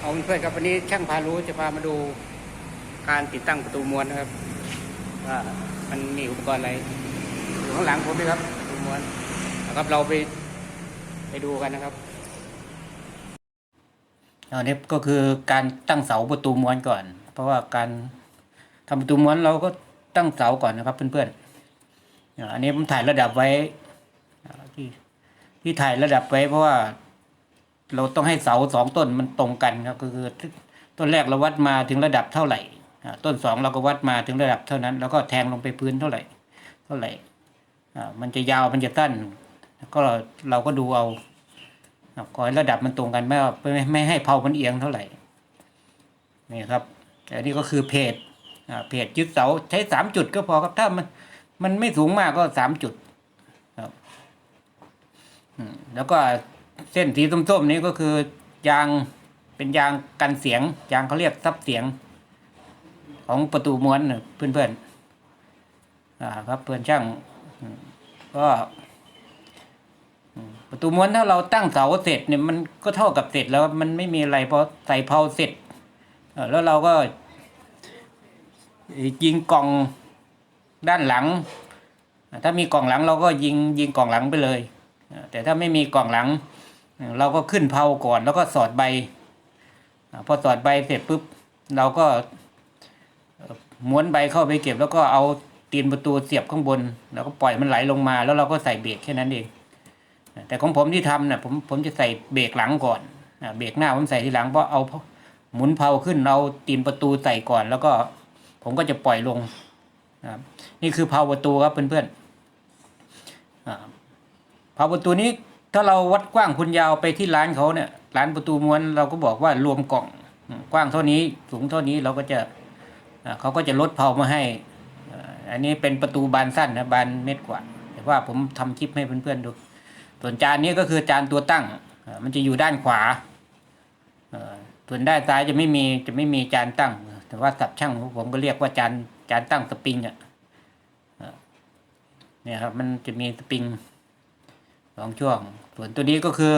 เอาเพื่อนๆครับวันนี้ช่างพารู้จะพามาดูการติดตั้งประตูม้วนนะครับว่ามันมีอุปกรณ์อะไรอยู่ข้างหลังผมนี่ครับประตูม้วนนะครับเราไปไปดูกันนะครับอันนี้ก็คือการตั้งเสาประตูม้วนก่อน เพราะว่าการทำประตูม้วนเราก็ตั้งเสาก่อนนะครับ เพื่อนๆอันนี้ผมถ่ายระดับไว้ที่ที่ถ่ายระดับไว้เพราะว่า เราต้องให้เสาสองต้นมันตรงกันครับก็คือต้นแรกเราวัดมาถึงระดับเท่าไหร่ต้นสองเราก็วัดมาถึงระดับเท่านั้น แล้วก็แทงลงไปพื้นเท่าไหร่ เท่าไหร่อ่ามันจะยาวมันจะสั้นก็เราก็ดูเอาอ่าขอให้ระดับมันตรงกันไม่ไม่ไม่ให้เผามันเอียงเท่าไหร่นี่ครับแต่นี่ก็คือเพจเพจยึดเสาใช้สามจุดก็พอครับถ้ามันมันไม่สูงมากก็สามจุดครับแล้วก็ เส้นสีส้มๆนี้ก็คือยางเป็นยางกันเสียง ยางเขาเรียกซับเสียง ของประตูม้วนเพื่อนๆอ่าครับเพื่อนช่างก็ประตูม้วนถ้าเราตั้งเสาเสร็จเนี่ยมันก็เท่ากับเสร็จแล้วมันไม่มีอะไรพอใส่เพาเสร็จแล้วเราก็ยิงกล่องด้านหลัง ถ้ามีกล่องหลังเราก็ยิงยิงกล่องหลังไปเลย แต่ถ้าไม่มีกล่องหลัง เราก็ขึ้นเผาก่อนแล้วก็สอดใบพอสอดใบเสร็จปุ๊บเราก็ม้วนใบเข้าไปเก็บ แล้วก็เอาตีนประตูเสียบข้างบน แล้วก็ปล่อยมันไหลลงมา แล้วเราก็ใส่เบรกแค่นั้นเอง แต่ของผมที่ทำน่ะผมผมจะใส่เบรกหลังก่อนเบรกหน้าผมใส่ทีหลังเพราะเอาหมุนเผาขึ้นเอาตีนประตูใส่ก่อน แล้วก็ผมก็จะปล่อยลงนี่คือเผาประตูครับเพื่อนๆอ่าผาประตูนี้ ถ้าเราวัดกว้างคุณยาวไปที่ร้านเขาเนี่ยร้านประตูม้วนเราก็บอกว่ารวมกล่องกว้างเท่านี้สูงเท่านี้เราก็จะเขาก็จะลดเผามาให้ อันนี้เป็นประตูบานสั้นนะบานเม็ดกว่า แต่ว่าผมทำคลิปให้เพื่อนๆดู ส่วนจานนี้ก็คือจานตัวตั้ง มันจะอยู่ด้านขวาส่วนด้านซ้ายจะไม่มีจะไม่มีจานตั้ง แต่ว่าสับช่างของผมก็เรียกว่าจานจานตั้งสปริงอะอ่าเนี่ยครับมันจะมีสปริง สองช่วง ส่วนตัวนี้ก็คือ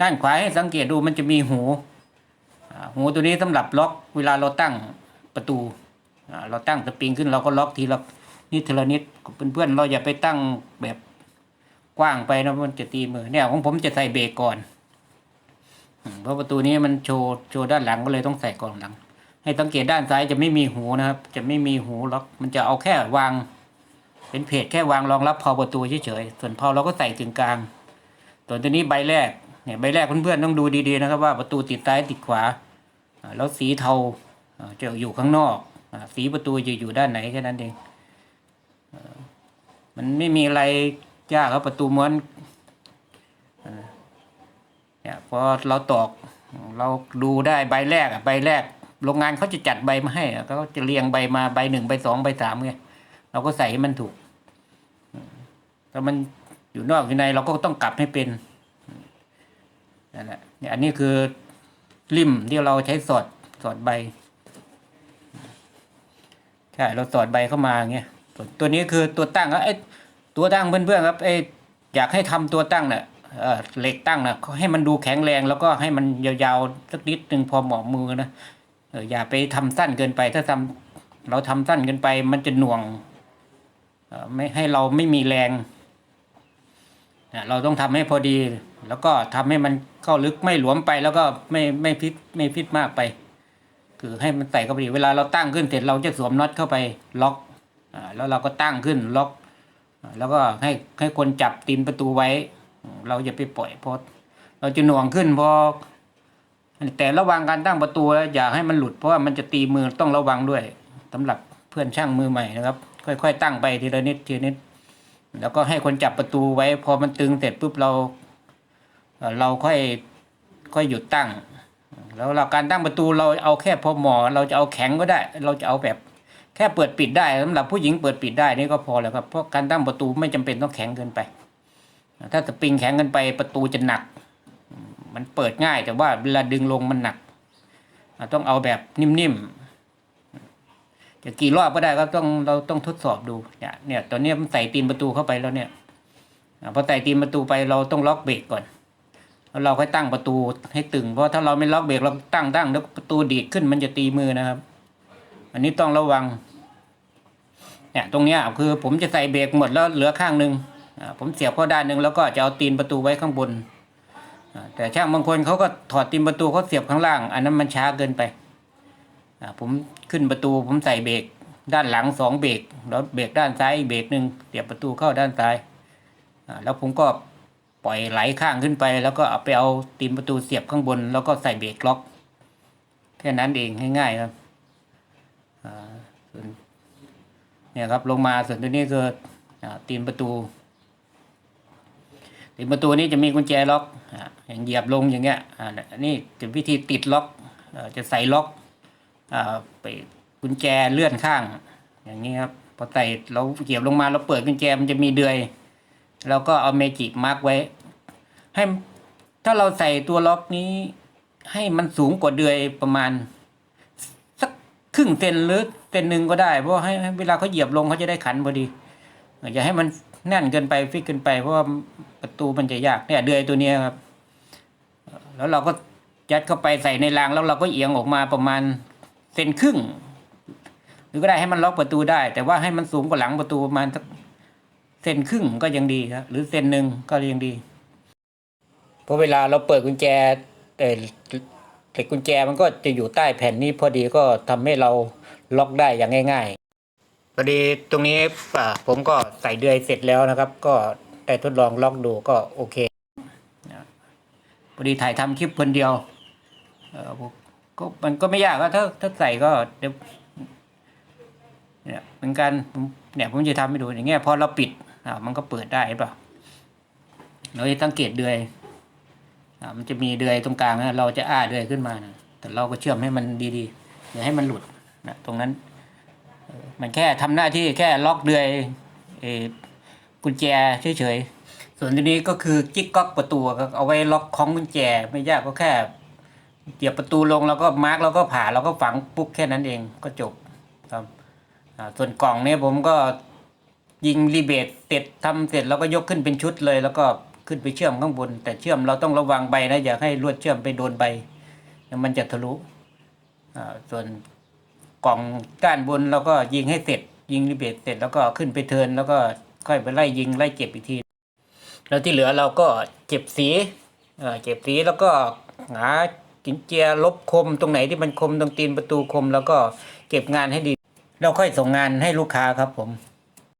ด้านขวาให้สังเกตดูมันจะมีหูหูตัวนี้สำหรับล็อกเวลาเราตั้งประตูเราตั้งสปริงขึ้นเราก็ล็อกทีละนิดทีละนิดเพื่อนๆเราอย่าไปตั้งแบบกว้างไปนะมันจะตีมือเนี่ยของผมจะใส่เบรกก่อนเพราะประตูนี้มันโชว์โชว์ด้านหลังก็เลยต้องใส่ก่อนหลัง ให้สังเกตด้านซ้ายจะไม่มีหูนะครับ จะไม่มีหูล็อกมันจะเอาแค่วาง เป็นเพจแค่วางรองรับพาประตูเฉยๆส่วนพาเราก็ใส่ถึงกลางส่วนตัวนี้ใบแรกเนี่ยใบแรกเพื่อนๆต้องดูดีๆนะครับว่าประตูติดซ้ายติดขวาแล้วสีเทาจะอยู่ข้างนอกสีประตูจะอยู่ด้านไหนแค่นั้นเองมันไม่มีอะไรยากครับประตูม้วนเนี่ยพอเราตอกเราดูได้ใบแรกอะใบแรก โรงงานเขาจะจัดใบมาให้เขาจะเรียงใบมาใบหนึ่งใบสองใบสามไงเราก็ใส่ให้มันถูก ถ้ามันอยู่นอกอยู่ในเราก็ต้องกลับให้เป็นนั่นแหละเนี่ยอันนี้คือริมที่เราใช้สอดสอดใบใช่เราสอดใบเข้ามาเงี้ยตัวนี้คือตัวตั้งครับไอ้ตัวตั้งเพื่อนๆครับไอ้อยากให้ทำตัวตั้งเนี่ยเออเหล็กตั้งนะให้มันดูแข็งแรงแล้วก็ให้มันยาวๆสักนิดหนึ่งพอเหมาะมือนะเอออย่าไปทำสั้นเกินไป ถ้าทำเราทำสั้นเกินไป มันจะหน่วงเออไม่ให้เราไม่มีแรง นะเราต้องทำให้พอดี แล้วก็ทำให้มันเข้าลึกไม่หลวมไปแล้วก็ไม่ไม่พิษไม่พิษมากไป คือให้มันใส่เข้าไปดีเวลาเราตั้งขึ้นเสร็จเราจะสวมน็อตเข้าไปล็อกอ่าแล้วเราก็ตั้งขึ้นล็อกแล้วก็ให้ให้คนจับตีนประตูไว้ เราอย่าไปปล่อยเพราะเราจะหน่วงขึ้นพอแต่ระวังการตั้งประตูแล้วอย่าให้มันหลุดเพราะว่ามันจะตีมือต้องระวังด้วยสำหรับเพื่อนช่างมือใหม่นะครับ ค่อยๆ ตั้งไปทีละนิดทีละนิด แล้วก็ให้คนจับประตูไว้ พอมันตึงเสร็จปุ๊บเรา เราค่อยค่อยหยุดตั้ง แล้วเราการตั้งประตูเราเอาแค่พอเหมอเราจะเอาแข็งก็ได้ เราจะเอาแบบแค่เปิดปิดได้สำหรับผู้หญิงเปิดปิดได้นี่ก็พอแล้วครับเพราะการตั้งประตูไม่จำเป็นต้องแข็งเกินไป ถ้าสปริงแข็งเกินไปประตูจะหนัก มันเปิดง่ายแต่ว่าเวลาดึงลงมันหนัก ต้องเอาแบบนิ่มๆ จะกี่รอบก็ได้ก็ต้องเราต้องทดสอบดูเนี่ยเนี่ยตอนนี้มันใส่ตีนประตูเข้าไปแล้วเนี่ยพอใส่ตีนประตูไปเราต้องล็อกเบรกก่อนแล้วเราค่อยตั้งประตูให้ตึง เพราะถ้าเราไม่ล็อกเบรกเราตั้งตั้งแล้วประตูดีดขึ้นมันจะตีมือนะครับ อันนี้ต้องระวัง เนี่ยตรงเนี้ยคือผมจะใส่เบรกหมดแล้วเหลือข้างหนึ่งผมเสียบข้าด้านหนึ่งแล้วก็จะเอาตีนประตูไว้ข้างบนแต่ช่างบางคนเขาก็ถอดตีนประตูเขาเสียบข้างล่าง อันนั้นมันช้าเกินไป ผมขึ้นประตูผมใส่เบรกด้านหลังสองเบรกแล้วเบรกด้านซ้ายเบรกหนึ่งเสียบประตูเข้าด้านซ้ายอ่าแล้วผมก็ปล่อยไหลข้างขึ้นไป แล้วก็เอาไปเอาตีนประตูเสียบข้างบน แล้วก็ใส่เบรกล็อก แค่นั้นเองง่ายๆครับอ่าส่วนเนี่ยครับลงมาส่วนตัวนี้คืออ่าตีนประตูตีนประตูนี้จะมีกุญแจล็อกอ่าอย่างเหยียบลงอย่างเงี้ยอ่าอันนี้จะวิธีติดล็อกจะใส่ล็อก ไปกุญแจเลื่อนข้าง อย่างนี้ครับพอใส่เราเหยียบลงมาเราเปิดกุญแจมันจะมีเดือยแล้วก็เอาเมจิมาร์กไว้ ให้ถ้าเราใส่ตัวล็อกนี้ ให้มันสูงกว่าเดือยประมาณ สักครึ่งเซนหรือเซนหนึ่งก็ได้ เพราะว่าให้เวลาเขาเหยียบลงเขาจะได้ขันพอดีอย่าให้มันแน่นเกินไปฟิกเกินไป เพราะว่าประตูมันจะยากเนี่ยเดือยตัวนี้ครับ แล้วเราก็ยัดเข้าไปใส่ในรางแล้วเราก็เอียงออกมาประมาณ เซนครึ่ง หรือก็ได้ให้มันล็อกประตูได้ แต่ว่าให้มันสูงกว่าหลังประตูประมาณสักเซนครึ่งก็ยังดีครับ หรือเซนหนึ่งก็ยังดีเพราะเวลาเราเปิดกุญแจเออเหล็กกุญแจมันก็จะอยู่ใต้แผ่นนี้พอดีก็ทำให้เราล็อกได้อย่างง่ายๆพอดีตรงนี้อ่าผมก็ใส่เดือยเสร็จแล้วนะครับ ก็ได้ทดลองล็อกดูก็โอเคนะพอดีถ่ายทำคลิปคนเดียวเออผม ก็มันก็ไม่ยากก็ถ้าถ้าใส่ก็เดี๋ยวเนี่ยเป็นการเนี่ยผมจะทำให้ดูอย่างเงี้ยพอเราปิดอ่ามันก็เปิดได้เห็นป่ะเราจะสังเกตเดือยอ่ามันจะมีเดือยตรงกลางนะเราจะอ้าเดือยขึ้นมานะแต่เราก็เชื่อมให้มันดีๆอย่าให้มันหลุดนะตรงนั้น มันแค่ทำหน้าที่แค่ล็อกเดือยเออกุญแจเฉยๆส่วนตัวนี้ก็คือจิ๊กก๊อกประตูก็เอาไว้ล็อกของกุญแจไม่ยากก็แค่ เกียบประตูลงแล้วก็มาร์กแล้วก็ผ่าแล้วก็ฝังปุ๊บแค่นั้นเองก็จบครับส่วนกล่องเนี่ยผมก็ยิงรีเบทเสร็จทำเสร็จแล้วก็ยกขึ้นเป็นชุดเลย แล้วก็ขึ้นไปเชื่อมข้างบน แต่เชื่อมเราต้องระวังใบนะอย่าให้ลวดเชื่อมไปโดนใบมันจะทะลุอ่าส่วนกล่องด้านบนเราก็ยิงให้เสร็จ ยิงรีเบทเสร็จแล้วก็ขึ้นไปเทินแล้วก็ค่อยไปไล่ยิงไล่เก็บอีกที แล้วที่เหลือเราก็เก็บสีอ่อเก็บสีแล้วก็หา กินเจียลบคมตรงไหนที่มันคมตรงตีนประตูคม แล้วก็เก็บงานให้ดี แล้วค่อยส่งงานให้ลูกค้าครับผม